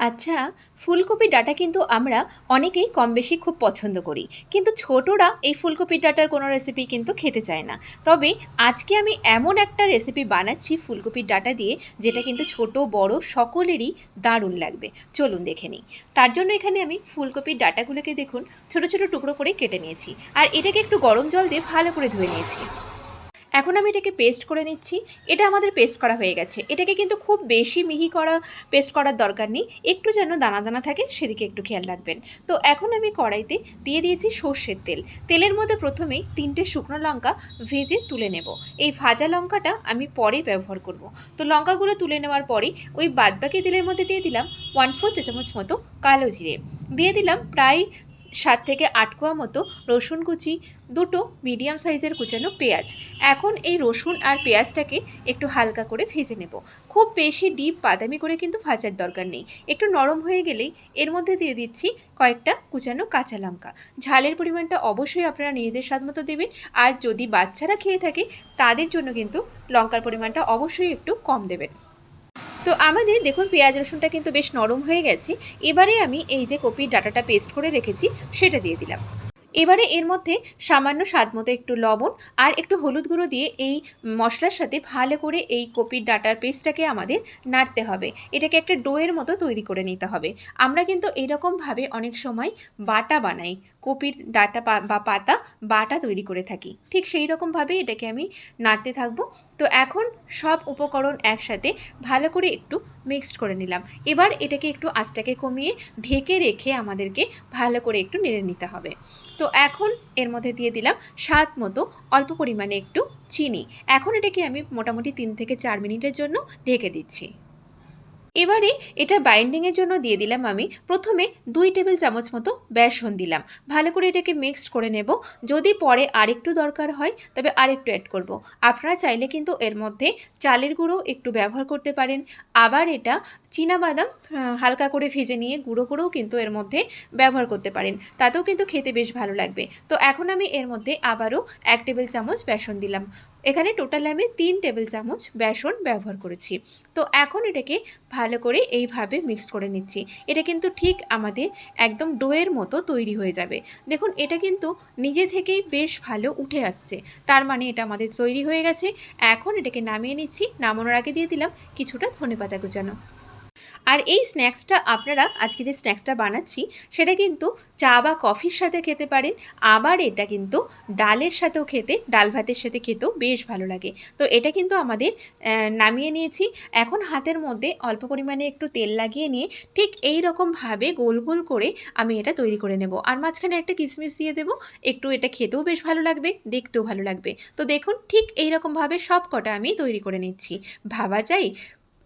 আচ্ছা ফুলকপির ডাটা কিন্তু আমরা অনেকেই কম বেশি খুব পছন্দ করি, কিন্তু ছোটরা এই ফুলকপির ডাটার কোনো রেসিপি কিন্তু খেতে চায় না। তবে আজকে আমি এমন একটা রেসিপি বানাচ্ছি ফুলকপির ডাটা দিয়ে, যেটা কিন্তু ছোট, বড় সকলেরই দারুণ লাগবে। চলুন দেখে নিই। তার জন্য এখানে আমি ফুলকপির ডাটাগুলোকে দেখুন, ছোট ছোট টুকরো করে কেটে নিয়েছি। আর এটাকে একটু গরম জল দিয়ে ভালো করে ধুয়ে নিয়েছি। এখন আমি এটাকে পেস্ট করে নিচ্ছি। এটা আমাদের পেস্ট করা হয়ে গেছে। এটাকে কিন্তু খুব বেশি মিহি করা পেস্ট করার দরকার নেই। একটু যেন দানা দানা থাকে, সেদিকে একটু খেয়াল রাখবেন। তো এখন আমি কড়াইতে দিয়ে দিয়েছি সর্ষের তেল। তেলের মধ্যে প্রথমেই তিনটে শুকনো লঙ্কা ভেজে তুলে নেব। এই ভাজা লঙ্কাটা আমি পরে ব্যবহার করব। তো লঙ্কাগুলো তুলে নেওয়ার পরে ওই বাদবাকি তেলের মধ্যে দিয়ে দিলাম ওয়ান ফোর চা চামচ মতো কালো জিরে। দিয়ে দিলাম প্রায় সাত থেকে আট কোয়া মতো রসুন কুচি, দুটো মিডিয়াম সাইজের কুচানো পেঁয়াজ। এখন এই রসুন আর পেঁয়াজটাকে একটু হালকা করে ভেজে নেব। খুব বেশি ডিপ বাদামি করে কিন্তু ভাজার দরকার নেই। একটু নরম হয়ে গেলেই এর মধ্যে দিয়ে দিচ্ছি কয়েকটা কুচানো কাঁচা লঙ্কা। ঝালের পরিমাণটা অবশ্যই আপনারা নিজেদের স্বাদ মতো দেবেন। আর যদি বাচ্চারা খেয়ে থাকে, তাদের জন্য কিন্তু লঙ্কার পরিমাণটা অবশ্যই একটু কম দেবেন। তো আমাদের দেখুন, পেঁয়াজ রসুনটা কিন্তু বেশ নরম হয়ে গেছে। এবারে আমি এই যে কপির ডাটাটা পেস্ট করে রেখেছি, সেটা দিয়ে দিলাম। এবারে এর মধ্যে সামান্য স্বাদ মতো একটু লবণ আর একটু হলুদ গুঁড়ো দিয়ে এই মশলার সাথে ভালো করে এই কপির ডাটার পেস্টটাকে আমাদের নাড়তে হবে। এটাকে একটা ডোয়ের মতো তৈরি করে নিতে হবে। আমরা কিন্তু এরকমভাবে অনেক সময় বাটা বানাই, কপির ডাটা বা পাতা বাটা তৈরি করে থাকি। ঠিক সেই রকমভাবে এটাকে আমি নাড়তে থাকব। তো এখন সব উপকরণ একসাথে ভালো করে একটু মিক্সড করে নিলাম। এবার এটাকে একটু আঁচটাকে কমিয়ে ঢেকে রেখে আমাদেরকে ভালো করে একটু নেড়ে নিতে হবে। তো এখন এর মধ্যে দিয়ে দিলাম স্বাদ মতো অল্প পরিমাণে একটু চিনি। এখন এটাকে আমি মোটামুটি তিন থেকে চার মিনিটের জন্য ঢেকে দিচ্ছি। এবারে এটা বাইন্ডিংয়ের জন্য দিয়ে দিলাম আমি। প্রথমে দুই টেবিল চামচ মতো বেসন দিলাম। ভালো করে এটাকে মিক্সড করে নেব। যদি পরে আরেকটু দরকার হয়, তবে আরেকটু অ্যাড করব। আপনারা চাইলে কিন্তু এর মধ্যে চালের গুঁড়ো একটু ব্যবহার করতে পারেন। আবার এটা বাদাম হালকা করে ভেজে নিয়ে গুঁড়ো করেও কিন্তু এর মধ্যে ব্যবহার করতে পারেন। তাতেও কিন্তু খেতে বেশ ভালো লাগবে। তো এখন আমি এর মধ্যে আবারও এক টেবিল চামচ বেসন দিলাম। এখানে টোটাল আমি তিন টেবিল চামচ বেসন ব্যবহার করেছি। তো এখন এটাকে ভালো করে এইভাবে মিক্সড করে নিচ্ছি। এটা কিন্তু ঠিক আমাদের একদম ডোয়ের মতো তৈরি হয়ে যাবে। দেখুন, এটা কিন্তু নিজে থেকেই বেশ ভালো উঠে আসছে। তার মানে এটা আমাদের তৈরি হয়ে গেছে। এখন এটাকে নামিয়ে নিচ্ছি। নামানোর আগে দিয়ে দিলাম কিছুটা ধনেপাতা কুচানো আর এই স্ন্যাক্সটা আপনারা, আজকে যে স্ন্যাক্সটা বানাচ্ছি, সেটা কিন্তু চা বা কফির সাথে খেতে পারেন। আবার এটা কিন্তু ডালের সাথেও খেতে, ডাল ভাতের সাথে খেতেও বেশ ভালো লাগে। তো এটা কিন্তু আমাদের নামিয়ে নিয়েছি। এখন হাতের মধ্যে অল্প পরিমাণে একটু তেল লাগিয়ে নিয়ে ঠিক এই রকমভাবে গোল গোল করে আমি এটা তৈরি করে নেব। আর মাঝখানে একটা কিশমিশ দিয়ে দেবো। একটু এটা খেতেও বেশ ভালো লাগবে, দেখতেও ভালো লাগবে। তো দেখুন, ঠিক এই রকমভাবে সব কটা আমি তৈরি করে নিচ্ছি। ভাবা যায়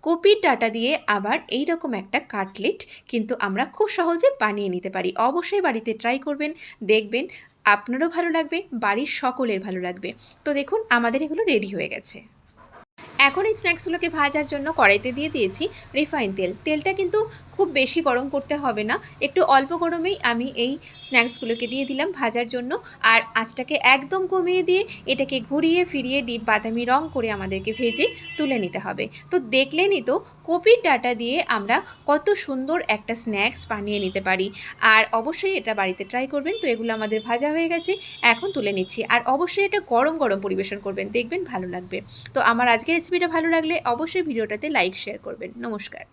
কপির ডাটা দিয়ে আবার এই রকম একটা কাটলেট কিন্তু আমরা খুব সহজে বানিয়ে নিতে পারি। অবশ্যই বাড়িতে ট্রাই করবেন, দেখবেন, আপনারও ভালো লাগবে, বাড়ির সকলের ভালো লাগবে। তো দেখুন, আমাদের এগুলো রেডি হয়ে গেছে। এখন এই স্ন্যাক্সগুলোকে ভাজার জন্য কড়াইতে দিয়ে দিয়েছি রিফাইন তেল। তেলটা কিন্তু খুব বেশি গরম করতে হবে না। একটু অল্প গরমেই আমি এই স্ন্যাক্সগুলোকে দিয়ে দিলাম ভাজার জন্য। আর আঁচটাকে একদম কমিয়ে দিয়ে এটাকে ঘুরিয়ে ফিরিয়ে ডিপ বাদামি রং করে আমাদেরকে ভেজে তুলে নিতে হবে। তো দেখলেনই তো, কপির ডাটা দিয়ে আমরা কত সুন্দর একটা স্ন্যাক্স বানিয়ে নিতে পারি। আর অবশ্যই এটা বাড়িতে ট্রাই করবেন। তো এগুলো আমাদের ভাজা হয়ে গেছে, এখন তুলে নিচ্ছি। আর অবশ্যই এটা গরম গরম পরিবেশন করবেন। দেখবেন ভালো লাগবে। তো আমার আজকের রেসিপিটা ভালো লাগলে অবশ্যই ভিডিওটাতে লাইক শেয়ার করবেন। নমস্কার।